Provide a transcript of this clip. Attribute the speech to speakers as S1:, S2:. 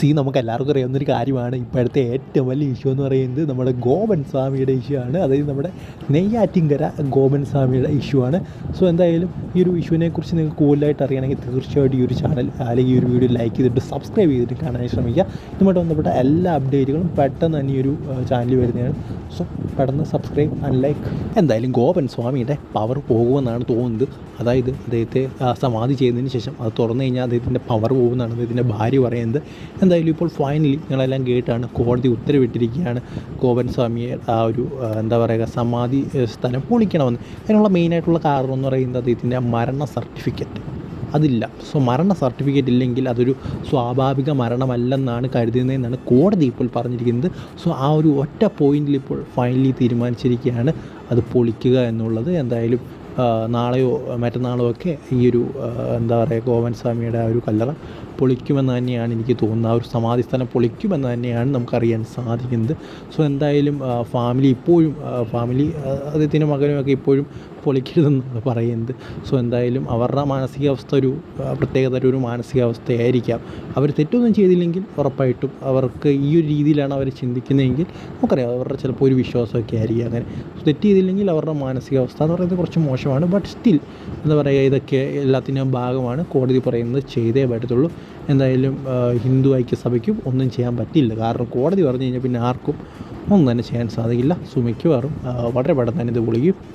S1: C നമുക്ക് എല്ലാവർക്കും അറിയാവുന്നൊരു കാര്യമാണ്. ഇപ്പോഴത്തെ ഏറ്റവും വലിയ ഇഷ്യൂ എന്ന് പറയുന്നത് നമ്മുടെ ഗോപൻ സ്വാമിയുടെ ഇഷ്യൂ ആണ്. അതായത് നമ്മുടെ നെയ്യാറ്റിങ്കര ഗോപൻ സ്വാമിയുടെ ഇഷ്യൂ ആണ്. സോ എന്തായാലും ഈ ഒരു ഇഷ്യൂവിനെ കുറിച്ച് നിങ്ങൾക്ക് കൂടുതലായിട്ട് അറിയണമെങ്കിൽ തീർച്ചയായിട്ടും ഈ ഒരു ചാനൽ അല്ലെങ്കിൽ ഈ ഒരു വീഡിയോ ലൈക്ക് ചെയ്തിട്ട് സബ്സ്ക്രൈബ് ചെയ്തിട്ട് കാണാൻ ശ്രമിക്കുക. ഇതുമായിട്ട് ബന്ധപ്പെട്ട എല്ലാ അപ്ഡേറ്റുകളും പെട്ടെന്ന് തന്നെ ഈ ഒരു ചാനലിൽ വരുന്നതാണ്. സോ പെട്ടെന്ന് സബ്സ്ക്രൈബ് ആൻഡ് ലൈക്ക് എന്തായാലും ഗോപൻ സ്വാമിയുടെ പവർ പോകുമെന്നാണ് തോന്നുന്നത്. അതായത് അദ്ദേഹത്തെ സമാധി ചെയ്തതിന് ശേഷം അത് തുറന്നു കഴിഞ്ഞാൽ അദ്ദേഹത്തിന്റെ പവർ പോകുമെന്നാണ് അദ്ദേഹത്തിന്റെ ഭാര്യ പറയുന്നത്. എന്തായാലും ഇപ്പോൾ ഫൈനലി നിങ്ങളെല്ലാം കേട്ടാണ്. കോടതി ഉത്തരവിട്ടിരിക്കുകയാണ്. കോവൻ സ്വാമിയെ ആ ഒരു എന്താ പറയുക സമാധി സ്ഥലം പൊളിക്കണമെന്ന് അതിനുള്ള മെയിനായിട്ടുള്ള കാരണം എന്ന് പറയുന്നത് അദ്ദേഹത്തിന്റെ മരണ സർട്ടിഫിക്കറ്റ് അതില്ല. സോ മരണ സർട്ടിഫിക്കറ്റ് ഇല്ലെങ്കിൽ അതൊരു സ്വാഭാവിക മരണമല്ലെന്നാണ് കരുതുന്നതെന്നാണ് കോടതി ഇപ്പോൾ പറഞ്ഞിരിക്കുന്നത്. സോ ആ ഒരു ഒറ്റ പോയിന്റിൽ ഇപ്പോൾ ഫൈനലി തീരുമാനിച്ചിരിക്കുകയാണ്. അത് പൊളിക്കുക എന്നുള്ളത് എന്തായാലും നാളെയോ മറ്റന്നാളോ ഒക്കെ ഈ ഒരു എന്താ പറയുക ഗോവൻ സ്വാമിയുടെ ആ ഒരു കല്ലറ പൊളിക്കുമെന്ന് തന്നെയാണ് എനിക്ക് തോന്നുന്നത്. ആ ഒരു സമാധി സ്ഥലം പൊളിക്കുമെന്ന് തന്നെയാണ് നമുക്കറിയാൻ സാധിക്കുന്നത്. സോ എന്തായാലും ഫാമിലി ഇപ്പോഴും ഫാമിലി അദ്ദേഹത്തിന്റെ മകനുമൊക്കെ ഇപ്പോഴും പൊളിക്കരുതെന്നാണ് പറയുന്നത്. സോ എന്തായാലും അവരുടെ മാനസികാവസ്ഥ ഒരു പ്രത്യേകതര ഒരു മാനസികാവസ്ഥയായിരിക്കാം. അവർ തെറ്റൊന്നും ചെയ്തില്ലെങ്കിൽ ഉറപ്പായിട്ടും അവർക്ക് ഈ ഒരു രീതിയിലാണ് അവർ ചിന്തിക്കുന്നതെങ്കിൽ നമുക്കറിയാം അവരുടെ ചിലപ്പോൾ ഒരു വിശ്വാസമൊക്കെ ആയിരിക്കും. അങ്ങനെ തെറ്റ് ചെയ്തില്ലെങ്കിൽ അവരുടെ മാനസികാവസ്ഥ എന്ന് പറയുന്നത് കുറച്ച് മോശമാണ്. ബട്ട് സ്റ്റിൽ എന്താ പറയുക ഇതൊക്കെ എല്ലാത്തിന്റെയും ഭാഗമാണ് കോടതി പറയുന്നത് ചെയ്തേ പറ്റത്തുള്ളൂ. എന്തായാലും ഹിന്ദു ഐക്യസഭയ്ക്കും ഒന്നും ചെയ്യാൻ പറ്റില്ല. കാരണം കോടതി പറഞ്ഞു കഴിഞ്ഞാൽ പിന്നെ ആർക്കും ഒന്നും തന്നെ ചെയ്യാൻ സാധിക്കില്ല. സോ വളരെ പെട്ടെന്ന് തന്നെ ഇത് പൊളിക്കും